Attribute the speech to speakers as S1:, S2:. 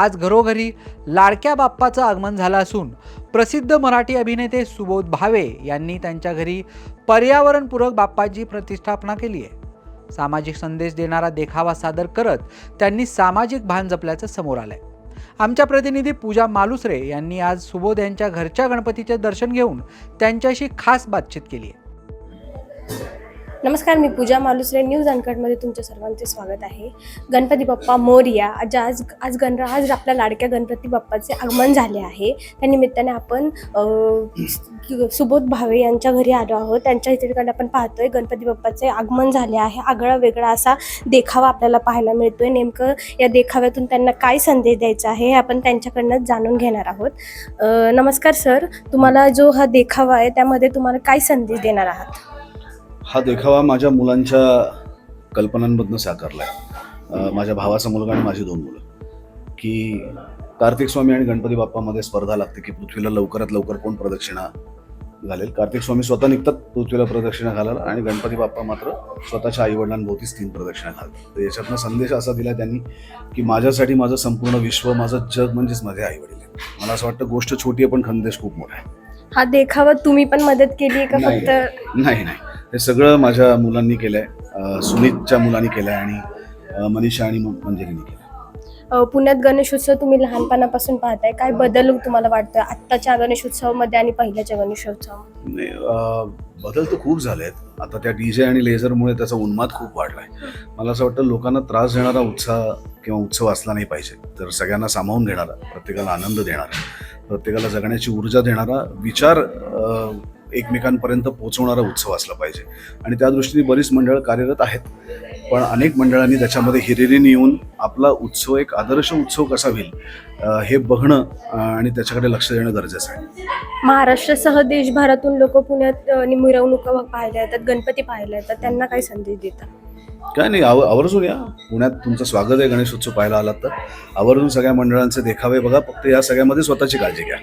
S1: आज घरोघरी लाडक्या बाप्पाचं आगमन झालं असून प्रसिद्ध मराठी अभिनेते सुबोध भावे यांनी त्यांच्या घरी पर्यावरणपूरक बाप्पाची प्रतिष्ठापना केली आहे. सामाजिक संदेश देणारा देखावा सादर करत त्यांनी सामाजिक भान जपल्याचं समोर आलंय. आमच्या प्रतिनिधी पूजा मालुसरे यांनी आज सुबोध यांच्या घरच्या गणपतीचे दर्शन घेऊन त्यांच्याशी खास बातचीत केली आहे.
S2: नमस्कार मी पूजा मालुसरे. न्यूज अनकटमध्ये तुमच्या सर्वांचे स्वागत आहे. गणपती बाप्पा मोर्या आज आज आज गण आज आपल्या लाडक्या गणपती बाप्पाचे आगमन झाले आहे. त्या निमित्ताने आपण सुबोध भावे यांच्या घरी आलो आहोत. त्यांच्या ठिकाणी आपण पाहतोय गणपती बाप्पाचे आगमन झाले आहे. आगळा वेगळा असा देखावा आपल्याला पाहायला मिळतोय. नेमकं या देखाव्यातून त्यांना काय संदेश द्यायचा आहे हे आपण त्यांच्याकडनं जाणून घेणार आहोत. नमस्कार सर. तुम्हाला जो हा देखावा आहे त्यामध्ये तुम्हाला काय संदेश देणार आहात?
S3: हा देखावा माझ्या मुलांच्या कल्पनांमधनं साकारला आहे माझ्या भावाचा मुलगा आणि माझी दोन मुलं. की कार्तिक स्वामी आणि गणपती बाप्पामध्ये स्पर्धा लागते की पृथ्वीला लवकरात लवकर कोण प्रदक्षिणा घालेल? कार्तिक स्वामी स्वतः निघतात पृथ्वीला प्रदक्षिणा घालायला आणि गणपती बाप्पा मात्र स्वतःच्या आईवडिलांभोवतीच तीन प्रदक्षिणा घालतात. तर याच्यातनं संदेश असा दिला त्यांनी की माझ्यासाठी माझं संपूर्ण विश्व माझं जग म्हणजेच माझे आईवडील आहेत. मला असं वाटतं गोष्ट छोटी आहे पण खंदेश खूप मोठा आहे.
S2: हा देखावा तुम्ही पण मदत केली का. फक्त?
S3: नाही नाही. हे सगळं माझ्या मुलांनी केलंय. अं, सुनीतच्या मुलांनी केलंय आणि अं, मनीषा आणि मंजिरीने केलंय.
S2: अ, पुण्यात गणेशोत्सव तुम्ही लहानपणापासून पाहताय. काय बदल तुम्हाला वाटतं आत्ताच्या गणेशोत्सवामध्ये आणि पहिल्याच्या गणेशोत्सव
S3: बदल तर खूप झाले आहेत आता त्या डीजे आणि लेझरमुळे त्याचा उन्माद खूप वाढलाय. मला असं वाटतं लोकांना त्रास देणारा उत्साह किंवा उत्सव असला नाही पाहिजे. तर सगळ्यांना सामावून घेणारा प्रत्येकाला आनंद देणारा प्रत्येकाला जगण्याची ऊर्जा देणारा विचार एकमेकांपर्यंत पोहोचवणारा उत्सव असला पाहिजे. आणि त्या दृष्टीने बरीच मंडळं कार्यरत आहेत. पण अनेक मंडळांनी त्याच्यामध्ये हिरिरीने येऊन आपला उत्सव एक आदर्श उत्सव कसा होईल हे बघणं आणि त्याच्याकडे लक्ष देणं गरजेचं आहे.
S2: महाराष्ट्रासह देशभरातून लोक पुण्यात मिरवणुका पाहायला येतात गणपती पाहायला येतात त्यांना काय संदेश देतात
S3: काय नाही आव आवर्जून या. पुण्यात तुमचं स्वागत आहे गणेश उत्सव पाहायला आलात तर. आवर्जून सगळ्या मंडळांचे देखावे बघा. फक्त या सगळ्यामध्ये स्वतःची काळजी घ्या.